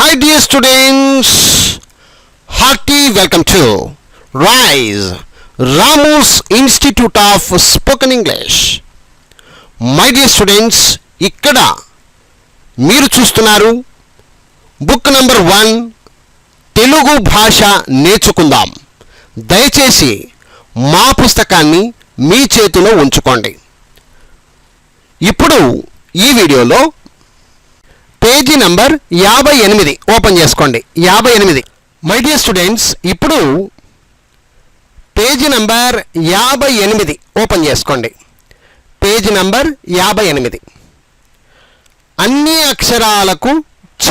Hi dear students, hearty welcome to RISE, Ramus Institute of Spoken English. My dear students ఇక్కడ మీరు చూస్తున్నారు book number one Telugu భాష నేర్చుకుందాం దయచేసి మా పుస్తకాన్ని మీ చేతిలో ఉంచుకోండి ఇప్పుడు ఈ వీడియోలో పేజీ నంబర్ యాభై ఎనిమిది. ఓపెన్ చేసుకోండి. యాభై ఎనిమిది. మై డియర్ స్టూడెంట్స్ ఇప్పుడు పేజీ నంబర్ యాభై ఎనిమిది ఓపెన్ చేసుకోండి. పేజీ నంబర్ యాభై ఎనిమిది. అన్ని అక్షరాలకు ఛ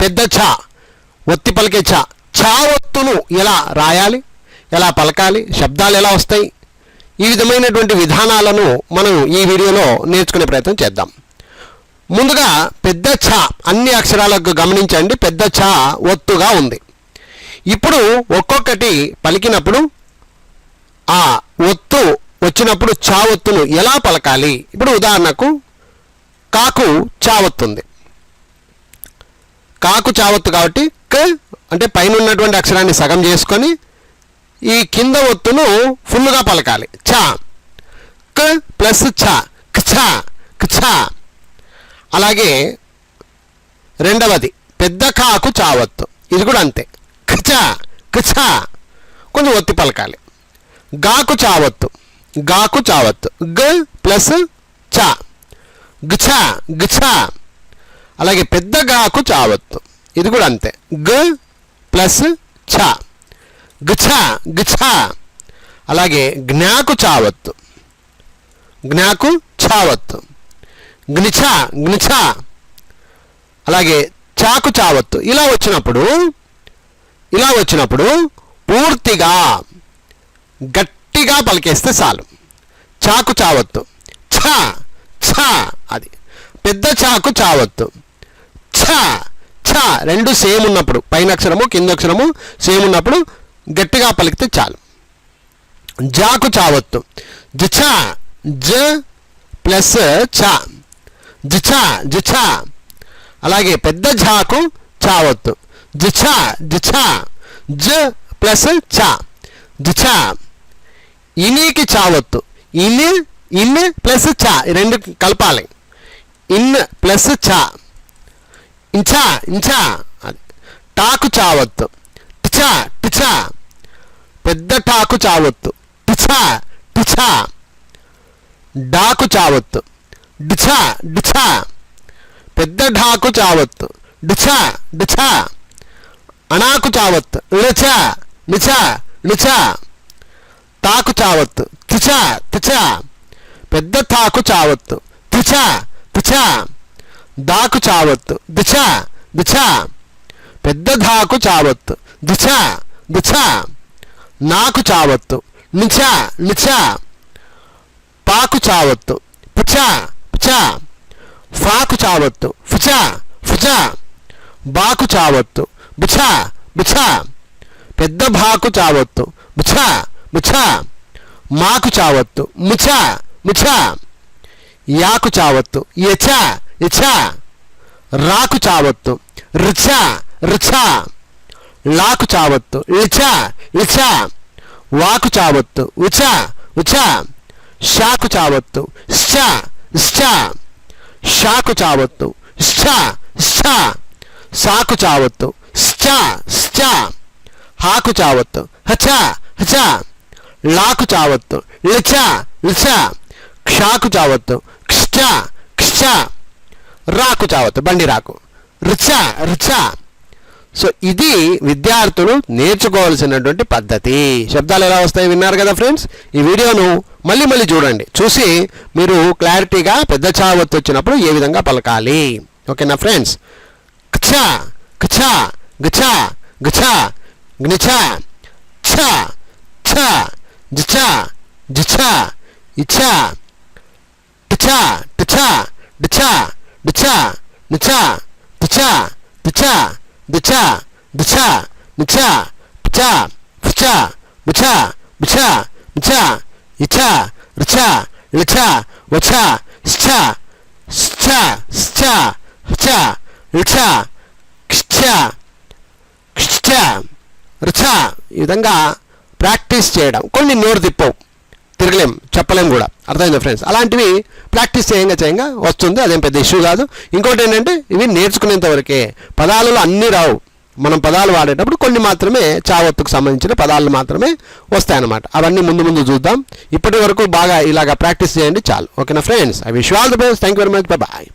పెద్ద ఛ ఒత్తి పలికే ఛ. ఛా ఒత్తును ఎలా రాయాలి? ఎలా పలకాలి? శబ్దాలు ఎలా వస్తాయి? ఈ విధమైనటువంటి విధానాలను మనం ఈ వీడియోలో నేర్చుకునే ప్రయత్నం చేద్దాం. ముందుగా పెద్ద ఛ అన్ని అక్షరాలకు గమనించండి. పెద్ద ఛ ఒత్తుగా ఉంది. ఇప్పుడు ఒక్కొక్కటి పలికినప్పుడు ఆ ఒత్తు వచ్చినప్పుడు చా ఒత్తును ఎలా పలకాలి? ఇప్పుడు ఉదాహరణకు కాకు చావత్తుంది కాకు చావత్తు కాబట్టి క అంటే పైన ఉన్నటువంటి అక్షరాన్ని సగం చేసుకొని ఈ కింద ఒత్తును ఫుల్గా పలకాలి. చ క ప్లస్ ఛ. క్ష క్ష అలాగే రెండవది పెద్ద కాకు చావత్తు ఇది కూడా అంతే. కచా కచా. కొంచెం ఒత్తి పలకాలి. గాకు చావత్తు గాకు చావత్తు గ ప్లస్ చ. గఛ గఛ అలాగే పెద్ద గాకు చావత్తు ఇది కూడా అంతే. గ ప్లస్ ఛ గఛ గఛ అలాగే జ్ఞాకు చావత్తు జ్ఞాకు చావత్తు గ్నిచ గ్నిచ అలాగే చాకు చావత్తు. ఇలా వచ్చినప్పుడు ఇలా వచ్చినప్పుడు పూర్తిగా గట్టిగా పలికేస్తే చాలు. చాకు చావత్తు. ఛ ఛ అది. పెద్ద చాకు చావత్తు. ఛ ఛ. రెండు సేమ్ ఉన్నప్పుడు పైన అక్షరము కింద అక్షరము సేమ్ ఉన్నప్పుడు గట్టిగా పలికితే చాలు. జాకు చావత్తు. జ జ ప్లస్ ఛ జిఛ జిఛ. అలాగే పెద్ద ఝాకు చావత్తు జిఛ జిఛ. జ ప్లస్ ఛ. జిఛ. ఇనికి చావత్తు ఇన్ ఇన్ ప్లస్ చ రెండు కలపాలి. ఇన్ ప్లస్ చ ఇంచా ఇంచా టాకు చావత్తు టిచా టిచా పెద్ద టాకు చావత్తు టిచా టిచా డాకు చావత్తు డిఛ డిఛ పెద్ద ఢాకు చావత్తు డిఛ డిఛ అణాకు చావత్తు లిచ నిచ నిచ తాకు చావత్తు తిచ తిచ పెద్ద తాకు చావత్తు తిచ తిచ దాకు చావత్తు దిచ దిచ పెద్ద ధాకు చావత్తు దిచ దిచ నాకు చావత్తు నిచ నిచ పాకు చావత్తు పిచ పిచ ఫాకు చావత్తు ఫుచా ఫుచ బాకు చావత్తు బిఛ బిఛ పెద్ద భాకు చావత్తు బిఛ బిఛ మాకు చావత్తు ముఛ ముఛ యాకు చావత్తు యచా యచా రాకు చావత్తు రిచ రిచ లాకు చావత్తు లిచ లిచ వాకు చావత్తు ఉచ ఉచా షాకు చావత్తు షా శ్చ. షాకు చావత్తు శ్చ శ్చ. సాకు చావత్తు శ్చ శ్చ. హాకు చావత్తు హచ హచ. లాకు చావత్తు లిచ లిచ. క్షాకు చావత్తు క్ష క్ష. రాకు చావత్తు బండి రాకు. రిచ రిచ. సో ఇది విద్యార్థులు నేర్చుకోవాల్సినటువంటి పద్ధతి. శబ్దాలు ఎలా వస్తాయి విన్నారు కదా ఫ్రెండ్స్? ఈ వీడియోను మళ్ళీ మళ్ళీ చూడండి. చూసి మీరు క్లారిటీగా పెద్ద చావత్తు వచ్చినప్పుడు ఏ విధంగా పలకాలి. ఓకేనా ఫ్రెండ్స్? క్ష క్ష గఛ గఛ గ్నిఛ ఛ ఛ జిఛ జిఛ ఇఛ టిఛ టిఛ డిఛ డిఛ నిఛ తిఛ తిఛ దిఛ దిఛ నిఛ పిఛ ఫిఛ మిఛ మిఛ మిఛ ఇఛ రిఛ లిఛ వఛ శ్చ శ్చ శ్చ హచ లిఛ క్ష క్ష రుచ ఈ విధంగా ప్రాక్టీస్ చేయడం కొన్ని నోరు తిప్పవు తిరగలేం చెప్పలేం కూడా. అర్థమైందా ఫ్రెండ్స్ అలాంటివి ప్రాక్టీస్ చేయంగా చేయంగా వస్తుంది. అదేం పెద్ద ఇష్యూ కాదు. ఇంకోటి ఏంటంటే ఇవి నేర్చుకునేంత వరకే పదాలలో అన్నీ రావు. మనం పదాలు వాడేటప్పుడు కొన్ని మాత్రమే చావత్తుకు సంబంధించిన పదాలు మాత్రమే వస్తాయన్నమాట. అవన్నీ ముందు ముందు చూద్దాం. ఇప్పటి వరకు బాగా ఇలాగా ప్రాక్టీస్ చేయండి చాలు. ఓకేనా friends I wish all the best thank you very much bye